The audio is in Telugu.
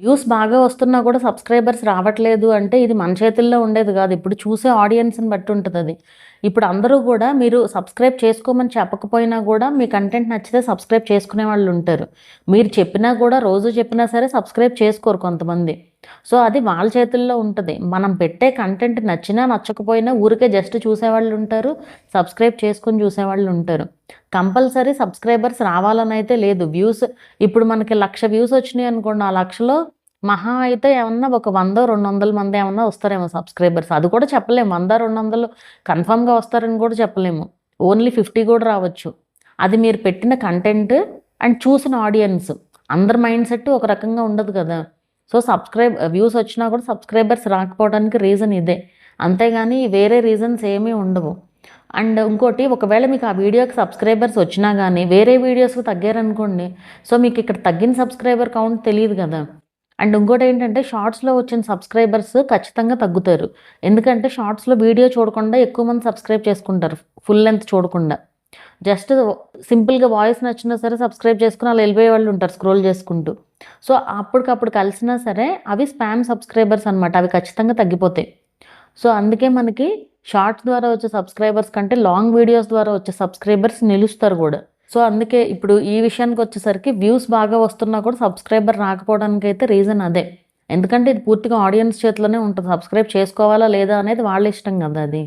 వ్యూస్ బాగా వస్తున్నా కూడా సబ్స్క్రైబర్స్ రావట్లేదు అంటే ఇది మన చేతుల్లో ఉండేది కాదు. ఇప్పుడు చూసే ఆడియన్స్ని బట్టి ఉంటుంది అది. ఇప్పుడు అందరూ కూడా మీరు సబ్స్క్రైబ్ చేసుకోమని చెప్పకపోయినా కూడా మీ కంటెంట్ నచ్చితే సబ్స్క్రైబ్ చేసుకునే వాళ్ళు ఉంటారు. మీరు చెప్పినా కూడా రోజు చెప్పినా సరే సబ్స్క్రైబ్ చేసుకోరు కొంతమంది. సో అది వాళ్ళ చేతుల్లో ఉంటుంది. మనం పెట్టే కంటెంట్ నచ్చినా నచ్చకపోయినా ఊరికే జస్ట్ చూసేవాళ్ళు ఉంటారు సబ్స్క్రైబ్ చేసుకొని చూసేవాళ్ళు ఉంటారు. కంపల్సరీ సబ్స్క్రైబర్స్ రావాలని అయితే లేదు. వ్యూస్ ఇప్పుడు మనకి లక్ష వ్యూస్ వచ్చినాయి అనుకోండి ఆ లక్షలో మహా అయితే ఏమన్నా ఒక వంద రెండు వందల మంది ఏమన్నా వస్తారేమో సబ్స్క్రైబర్స్ అది కూడా చెప్పలేము. వంద రెండు వందలు కన్ఫామ్గా వస్తారని కూడా చెప్పలేము. ఓన్లీ ఫిఫ్టీ కూడా రావచ్చు. అది మీరు పెట్టిన కంటెంట్ అండ్ చూసిన ఆడియన్స్ అందరి మైండ్ సెట్ ఒక రకంగా ఉండదు కదా. సో సబ్స్క్రైబ్ వ్యూస్ వచ్చినా కూడా సబ్స్క్రైబర్స్ రాకపోవడానికి రీజన్ ఇదే. అంతేగాని వేరే రీజన్స్ ఏమీ ఉండవు. అండ్ ఇంకోటి ఒకవేళ మీకు ఆ వీడియోకి సబ్స్క్రైబర్స్ వచ్చినా కానీ వేరే వీడియోస్కి తగ్గారనుకోండి సో మీకు ఇక్కడ తగ్గిన సబ్స్క్రైబర్ కౌంట్ తెలియదు కదా. అండ్ ఇంకోటి ఏంటంటే షార్ట్స్లో వచ్చిన సబ్స్క్రైబర్స్ ఖచ్చితంగా తగ్గుతారు. ఎందుకంటే షార్ట్స్లో వీడియో చూడకుండా ఎక్కువ మంది సబ్స్క్రైబ్ చేసుకుంటారు ఫుల్ లెంత్ చూడకుండా. జస్ట్ సింపుల్గా వాయిస్ నచ్చినా సరే సబ్స్క్రైబ్ చేసుకుని వాళ్ళు వెళ్ళిపోయే వాళ్ళు ఉంటారు స్క్రోల్ చేసుకుంటూ. సో అప్పటికప్పుడు కలిసినా సరే అవి స్పామ్ సబ్స్క్రైబర్స్ అనమాట అవి ఖచ్చితంగా తగ్గిపోతాయి. సో అందుకే మనకి షార్ట్స్ ద్వారా వచ్చే సబ్స్క్రైబర్స్ కంటే లాంగ్ వీడియోస్ ద్వారా వచ్చే సబ్స్క్రైబర్స్ నిలుస్తారు కూడా. సో అందుకే ఇప్పుడు ఈ విషయానికి వచ్చేసరికి వ్యూస్ బాగా వస్తున్నా కూడా సబ్స్క్రైబర్ రాకపోవడానికి అయితే రీజన్ అదే. ఎందుకంటే ఇది పూర్తిగా ఆడియన్స్ చేతిలోనే ఉంటుంది సబ్స్క్రైబ్ చేసుకోవాలా లేదా అనేది వాళ్ళ ఇష్టం కదా అది.